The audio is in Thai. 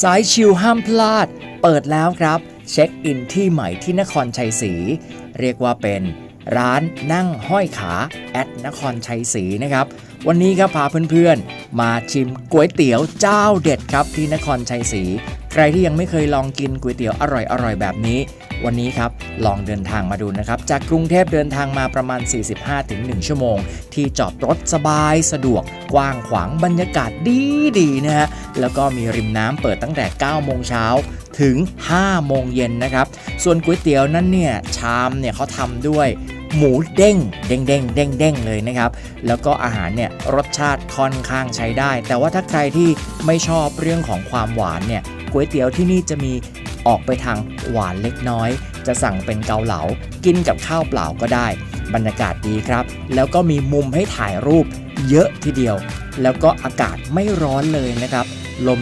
สายชิลห้ามพลาด เปิดแล้วครับ เช็คอินที่ใหม่ที่นครชัยศรีเรียกว่าเป็นร้านนั่งห้อยขาแอดนครชัยศรีนะครับ วันนี้ครับพาเพื่อนๆ มาชิมก๋วยเตี๋ยวเจ้าเด็ดครับที่นครชัยศรี ใครที่ยังไม่เคยลองกินก๋วยเตี๋ยวอร่อยๆแบบนี้ วันนี้ครับลองเดินทางมาดูนะครับ จากกรุงเทพเดินทางมาประมาณ 45-1 ชั่วโมง ที่จอดรถสบายสะดวก กว้างขวางบรรยากาศดีดีนะฮะแล้วก็มีริมน้ำเปิดตั้งแต่ 9 โมงเช้าถึง 5 โมงเย็นนะครับ ส่วนก๋วยเตี๋ยวนั้นเนี่ยชามเนี่ยเขาทำด้วยหมูเด้งเด้งเด้งเด้งเด้งเลยนะครับ แล้วก็อาหารเนี่ยรสชาติค่อนข้างใช้ได้ แต่ว่าถ้าใครที่ไม่ชอบเรื่องของความหวานเนี่ย ก๋วยเตี๋ยวที่นี่จะมีออกไปทางหวานเล็กน้อย จะสั่งเป็นเกาเหลา กินกับข้าวเปล่าก็ได้ บรรยากาศดีครับ แล้วก็มีมุมให้ถ่ายรูปเยอะทีเดียว แล้วก็อากาศไม่ร้อนเลยนะครับ ลม